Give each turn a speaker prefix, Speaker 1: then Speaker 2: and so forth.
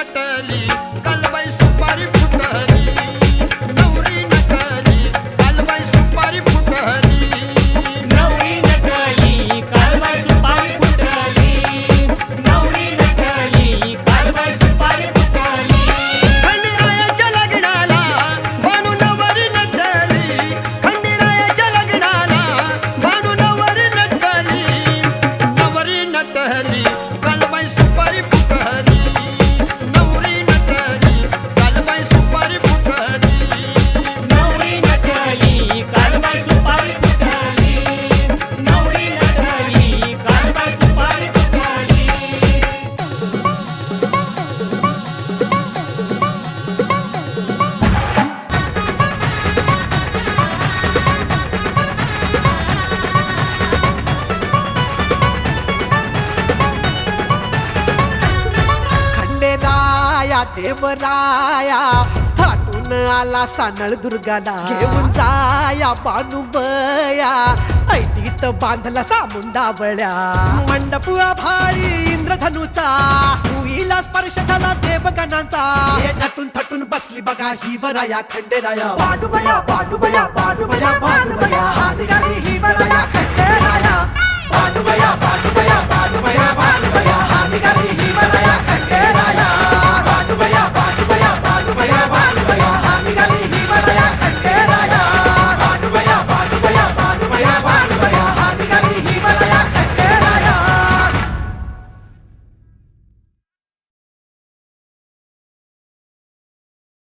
Speaker 1: ನಟಲಿ देवराया थाटून आला सानळ दुर्गाला. घेऊन जाया बानुबया ऐटीत बांधला सामुंडा बळ्या मंडप भारी इंद्रधनुचा हुईला स्पर्श झाला देवगणांचा. नटून थटून बसली बघा ही वराया खंडेराया. बानुबया बानुबया बानुबया बानुबया.